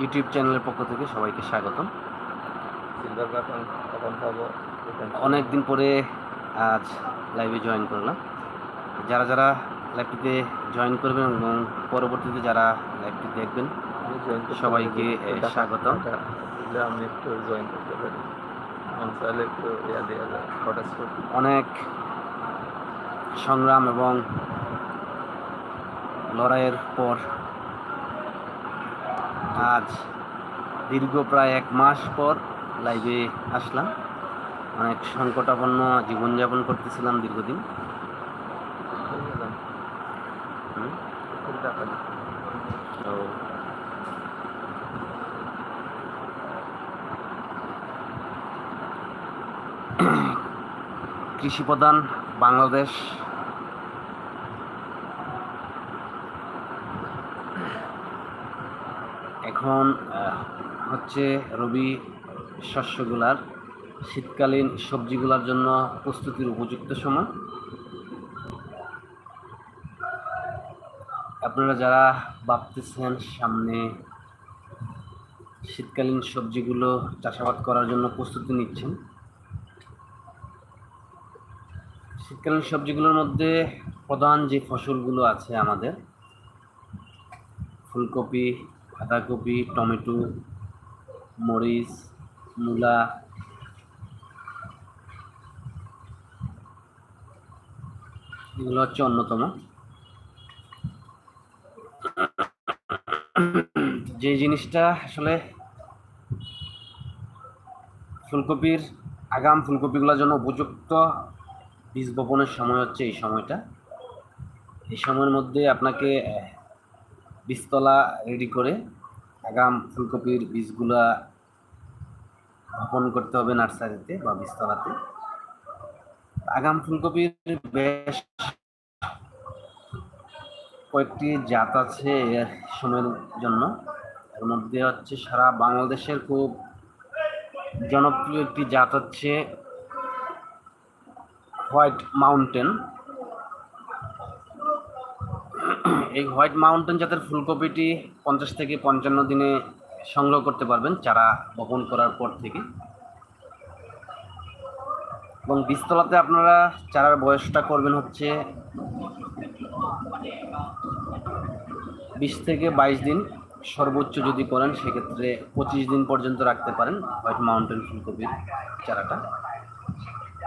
YouTube চ্যানেলের পক্ষ থেকে সবাইকে স্বাগতম। অনেক দিন পরে আজ লাইভে জয়েন করলাম। যারা যারা লাইভটিতে জয়েন করবেন এবং পরবর্তীতে যারা লাইভটি দেখবেন সবাইকে, স্বাগতম। আমি একটু জয়েন করতে পারি। অনেক সংগ্রাম এবং লড়াইয়ের পর আজ দীর্ঘ প্রায় এক মাস পর লাইভে আসলাম। অনেক সংকটাপন্ন জীবনযাপন করতেছিলাম দীর্ঘদিন। তো কৃষি প্রধান বাংলাদেশ এখন হচ্ছে রবি শস্যগুলার শীতকালীন সবজিগুলার জন্য প্রস্তুতির উপযুক্ত সময়। আপনারা যারা ভাবতেছেন সামনে শীতকালীন সবজিগুলো চাষাবাদ করার জন্য প্রস্তুতি নিচ্ছেন, শীতকালীন সবজিগুলোর মধ্যে প্রধান যে ফসলগুলো আছে আমাদের, ফুলকপি বাঁধাকপি, টমেটো, মরিচ, মূলা, এগুলো হচ্ছে অন্যতম। যে জিনিসটা আসলে ফুলকপির, আগাম ফুলকপিগুলোর জন্য উপযুক্ত বীজ বপনের সময় হচ্ছে এই সময়টা। এই সময়ের মধ্যে আপনাকে বীজতলা রেডি করে আগাম ফুলকপির বীজগুলা বপন করতে হবে নার্সারিতে বা বীজতলাতে আগাম ফুলকপির বেশ কয়েকটি জাত আছে সময়ের জন্য। এর মধ্যে হচ্ছে সারা বাংলাদেশের খুব জনপ্রিয় একটি জাত হচ্ছে হোয়াইট মাউন্টেন। এই হোয়াইট মাউন্টেন জাতের ফুলকপিটি পঞ্চাশ থেকে পঞ্চান্ন দিনে সংগ্রহ করতে পারবেন, চারা বপন করার পর থেকে। এবং বীজতলাতে আপনারা চারার বয়সটা করবেন হচ্ছে বিশ থেকে বাইশ দিন। সর্বোচ্চ যদি করেন, সেক্ষেত্রে পঁচিশ দিন পর্যন্ত রাখতে পারেন হোয়াইট মাউন্টেন ফুলকপির চারাটা।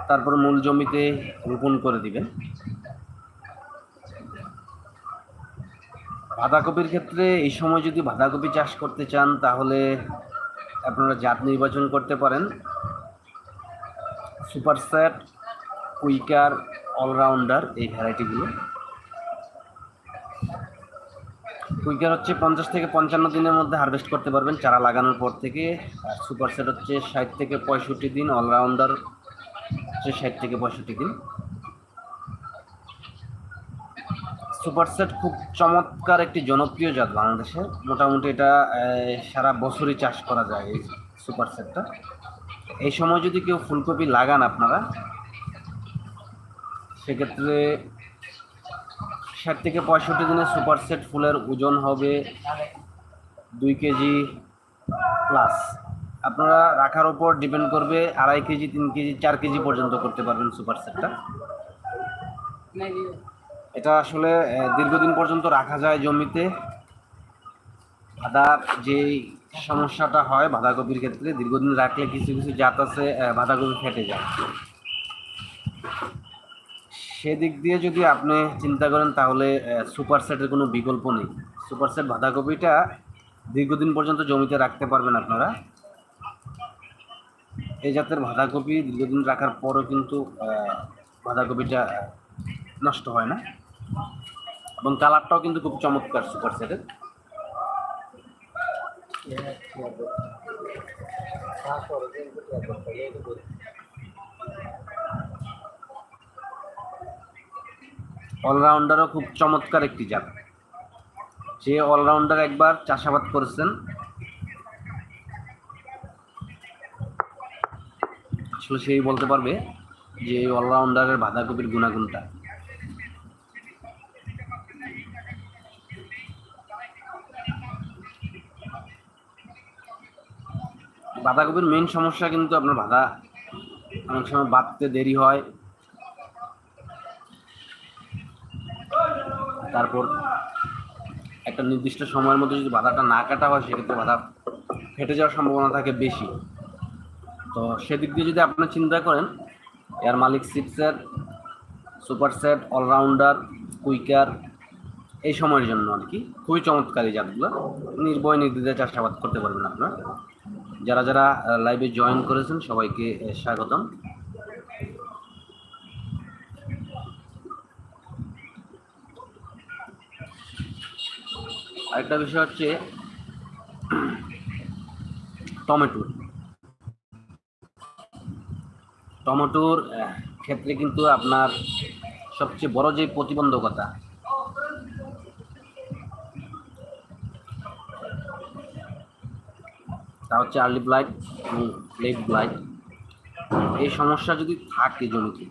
তারপর মূল জমিতে রোপণ করে দিবেন। বাঁধাকপির ক্ষেত্রে এই সময় যদি বাঁধাকপি চাষ করতে চান, তাহলে আপনারা জাত নির্বাচন করতে পারেন। সুপার সেট কুইকার, অলরাউন্ডার, এই ভ্যারাইটিগুলো। কুইকার হচ্ছে পঞ্চাশ থেকে পঞ্চান্ন দিনের মধ্যে হারভেস্ট করতে পারবেন চারা লাগানোর পর থেকে। আর সুপার সেট হচ্ছে ষাট থেকে পঁয়ষট্টি দিন, অলরাউন্ডার হচ্ছে ষাট থেকে পঁয়ষট্টি দিন। সুপার সেট খুব চমৎকার একটি জনপ্রিয় জাত বাংলাদেশে। মোটামুটি এটা সারা বছরই চাষ করা যায় এই সুপার সেটটা এই সময় যদি কেউ ফুলকপি লাগান আপনারা, সেক্ষেত্রে ষাট থেকে পঁয়ষট্টি দিনে সুপার সেট ফুলের ওজন হবে দুই কেজি প্লাস আপনারা রাখার ওপর ডিপেন্ড করবে, আড়াই কেজি, তিন কেজি, চার কেজি পর্যন্ত করতে পারবেন সুপার সেটটা এটা আসলে দীর্ঘদিন পর্যন্ত রাখা যায় জমিতে। বাঁধার যেই সমস্যাটা হয় বাঁধাকপির ক্ষেত্রে, দীর্ঘদিন রাখলে কিছু কিছু জাত আছে বাঁধাকপি ফেটে যায়। সেদিক দিয়ে যদি আপনি চিন্তা করেন, তাহলে সুপার সেটের কোনো বিকল্প নেই। সুপার সেট বাঁধাকপিটা দীর্ঘদিন পর্যন্ত জমিতে রাখতে পারবেন আপনারা। এই জাতের বাঁধাকপি দীর্ঘদিন রাখার পরও কিন্তু বাঁধাকপিটা নষ্ট হয় না। এবং কালারটাও কিন্তু খুব চমৎকার সুপার সেটের। অলরাউন্ডারও খুব চমৎকার একটি জাত। যে অলরাউন্ডার একবার চাষাবাদ করেছেন। আসলে সেই বলতে পারবে যে অলরাউন্ডারের বাঁধাকপির গুণাগুণটা। বাঁধাকপির মেন সমস্যা কিন্তু আপনার বাঁধা। অনেক সময় বাঁধতে দেরি হয়। তারপর একটা নির্দিষ্ট সময়ের মধ্যে যদি বাধাটা না কাটা হয়, সেক্ষেত্রে বাধা ফেটে যাওয়ার সম্ভাবনা থাকে বেশি। তো সেদিক দিয়ে যদি আপনি চিন্তা করেন, এয়ার মালিক সিক্সের সুপার সেট, অলরাউন্ডার, কুইকার, এই সময়ের জন্য আর কি, খুবই চমৎকার জাতগুলো। নির্ভয় নির্দ্বিধায় চাষাবাদ করতে পারবেন আপনার। যারা যারা লাইভে জয়েন করেছেন, সবাইকে স্বাগতম। আরেকটা বিষয় হচ্ছে, টমেটোর। টমেটোর ক্ষেত্রে কিন্তু আপনার সবচেয়ে বড় যে প্রতিবন্ধকতা তা হচ্ছে আর্লি ব্লাইট এবং লেট ব্লাইট। এই সমস্যা যদি থাকে জমিতে,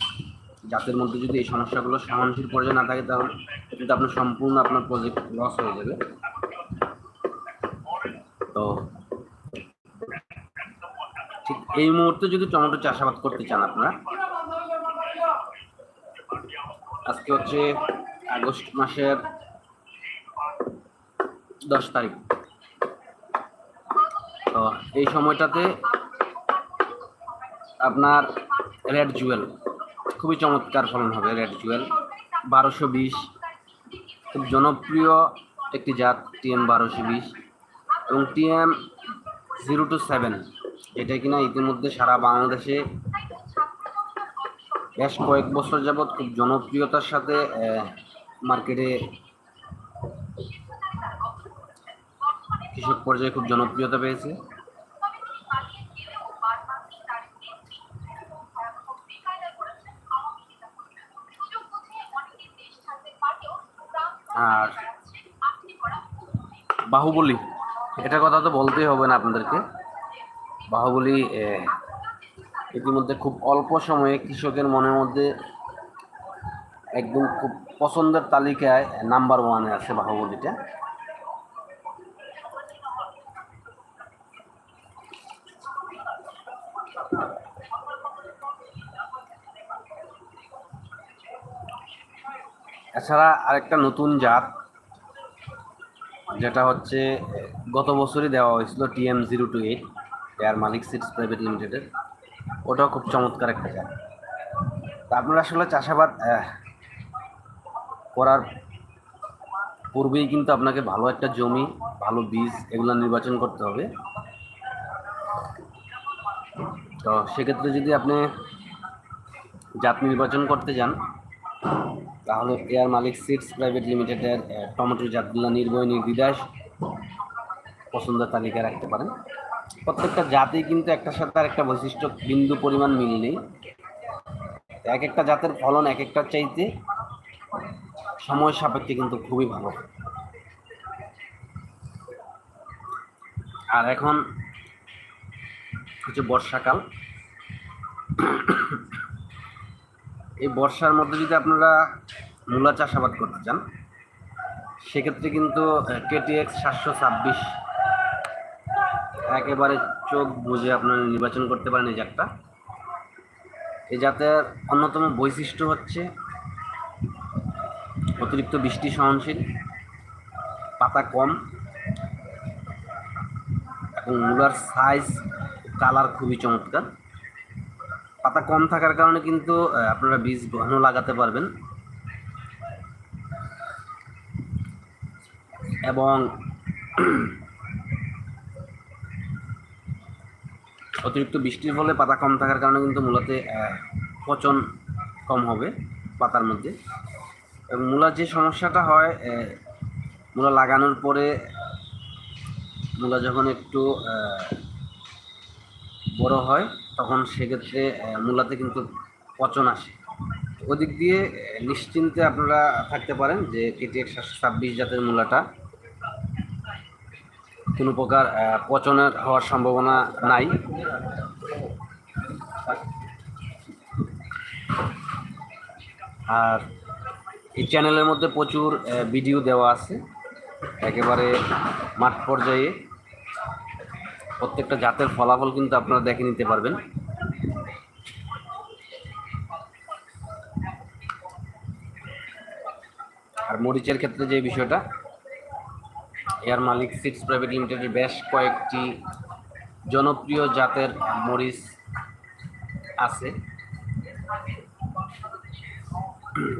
জাতের মধ্যে যদি এই সমস্যাগুলো সহনশীল পর্যায়ে না থাকে, তাহলে কিন্তু আপনার সম্পূর্ণ আপনার প্রজেক্ট লস হয়ে যাবে। তো ঠিক এই মুহূর্তে যদি টমেটো চাষাবাদ করতে চান আপনারা, আজকে হচ্ছে আগস্ট মাসের দশ তারিখ। এই সময়টাতে আপনার রেড জুয়েল, খুবই চমৎকার ফলন হবে রেড জুয়েল, বারোশো বিশ। খুব জনপ্রিয় একটি জাত, টিএম বারোশো বিশ। এবং টিএম জিরো টু সেভেন এটা কিনা ইতিমধ্যে সারা বাংলাদেশে বেশ কয়েক বছর যাবৎ খুব জনপ্রিয়তার সাথে মার্কেটে কৃষক পর্যায়ে খুব জনপ্রিয়তা পেয়েছে। আর বাহুবলী এটা কথা তো বলতেই হবে না আপনাদেরকে। বাহুবলী ইতিমধ্যে খুব অল্প সময়ে কৃষকের মনের মধ্যে একদম খুব পছন্দের তালিকায় নাম্বার ওয়ানে আছে বাহুবলীটা। এছাড়া আরেকটা নতুন জাত, যেটা হচ্ছে, গত বছরই দেওয়া হয়েছিল TM zero two eight air মালিক সিটস প্রাইভেট লিমিটেডের। ওটাও খুব চমৎকার একটা জাত। তা আপনারা আসলে চাষাবাদ করার পূর্বেই কিন্তু আপনাকে ভালো একটা জমি, ভালো বীজ এগুলো নির্বাচন করতে হবে। তো সেক্ষেত্রে যদি আপনি জাত নির্বাচন করতে যান তাহলে এয়ার মালিক সিডস প্রাইভেট লিমিটেডের টমেটো জাতগুলো নির্ভয় নির্দ্বিধায় পছন্দের তালিকা রাখতে পারেন। প্রত্যেকটা জাতেই কিন্তু একটা সাথে আর একটা বৈশিষ্ট্য, বিন্দু পরিমাণ মিল নেই। এক একটা জাতের ফলন এক একটা চাইতে সময় সাপেক্ষে কিন্তু খুবই ভালো। আর এখন হচ্ছে বর্ষাকাল। এই বর্ষার মধ্যে যদি আপনারা মূলা চাষাবাদ করতে চান, সেক্ষেত্রে কিন্তু কেটিএক্স সাতশো ছাব্বিশ একেবারে চোখ বুঝে আপনারা নির্বাচন করতে পারেন এই জাতটা। এই জাতের অন্যতম বৈশিষ্ট্য হচ্ছে অতিরিক্ত বৃষ্টি সহনশীল, পাতা কম এবং মূলার সাইজ কালার খুবই চমৎকার। পাতা কম থাকার কারণে কিন্তু আপনারা বীজ ঘন লাগাতে পারবেন। এবং অতিরিক্ত বৃষ্টির ফলে পাতা কম থাকার কারণে কিন্তু মূলাতে পচন কম হবে পাতার মধ্যে। এবং মূলার যে সমস্যাটা হয় মূলা লাগানোর পরে মূলা যখন একটু বড় হয় তখন সেক্ষেত্রে মূলাতে কিন্তু পচন আসে। ওদিক দিয়ে নিশ্চিন্তে আপনারা থাকতে পারেন যে কেটিএক্স ছাব্বিশ জাতের মূলাটা। কোনো প্রকার পচনের হওয়ার সম্ভাবনা নাই। আর এই চ্যানেলের মধ্যে প্রচুর ভিডিও দেওয়া আছে। একেবারে মাঠ পর্যায়ে। প্রত্যেকটা জাতের ফলাফল কিন্তু আপনারা দেখে নিতে পারবেন। আর মরিচের ক্ষেত্রে যে বিষয়টা, এয়ার মালিক সিক্স প্রাইভেট লিমিটেডের বেশ কয়েকটি জনপ্রিয় জাতের মরিচ আছে।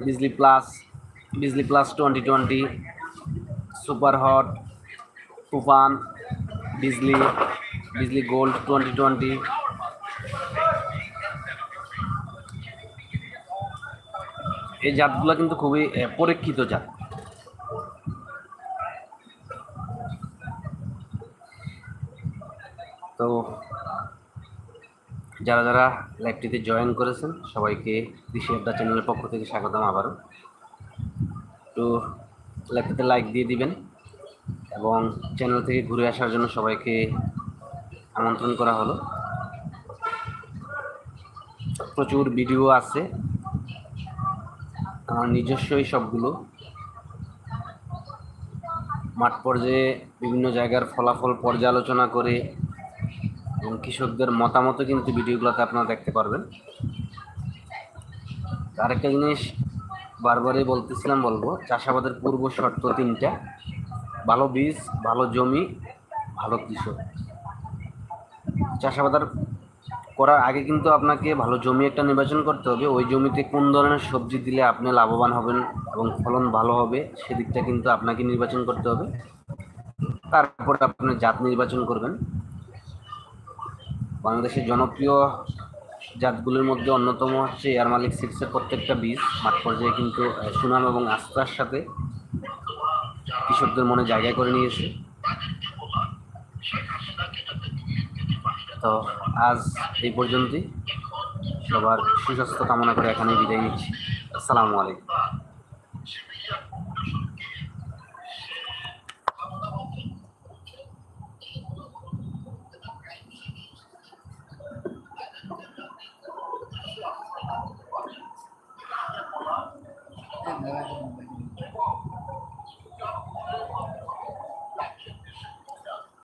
Bijli plus Bijli plus twenty twenty, super hot, Toofan, Bijli Bijli gold twenty twenty এই জাতগুলো কিন্তু খুবই পরীক্ষিত জাত। তো যারা যারা লাইভটিতে জয়েন করেছেন, সবাইকে কৃষি আড্ডা চ্যানেলের পক্ষ থেকে স্বাগতম আবারও। তো লাইভটিতে লাইক দিয়ে দিবেন এবং চ্যানেল থেকে ঘুরে আসার জন্য সবাইকে আমন্ত্রণ করা হলো। প্রচুর ভিডিও আছে। আমার নিজস্বই সবগুলো। মাঠ পর্যায়ে বিভিন্ন জায়গার ফলাফল পর্যালোচনা করে এবং কৃষকদের মতামতও কিন্তু ভিডিওগুলোতে আপনারা দেখতে পারবেন। আরেকটা জিনিস বারবারই বলতেছিলাম, বলব, চাষাবাদের পূর্ব শর্ত তিনটা। ভালো বীজ, ভালো জমি, ভালো কৃষক। চাষাবাদার করার আগে কিন্তু আপনাকে ভালো জমি একটা নির্বাচন করতে হবে। ওই জমিতে কোন ধরনের সবজি দিলে আপনি লাভবান হবেন এবং ফলন ভালো হবে, সেদিকটা কিন্তু আপনাকে নির্বাচন করতে হবে। তারপর আপনি জাত নির্বাচন করবেন। বাংলাদেশের জনপ্রিয় জাতগুলির মধ্যে অন্যতম হচ্ছে এয়ার মালিক সিক্সের প্রত্যেকটা বীজ। মাঠ পর্যায়ে কিন্তু সুনাম এবং আস্থার সাথে কৃষকদের মনে জায়গা করে নিয়েছে। তো আজ এই পর্যন্তই। সবার সুস্বাস্থ্য কামনা করে এখানে বিদায় নিচ্ছি। আসসালামু আলাইকুম।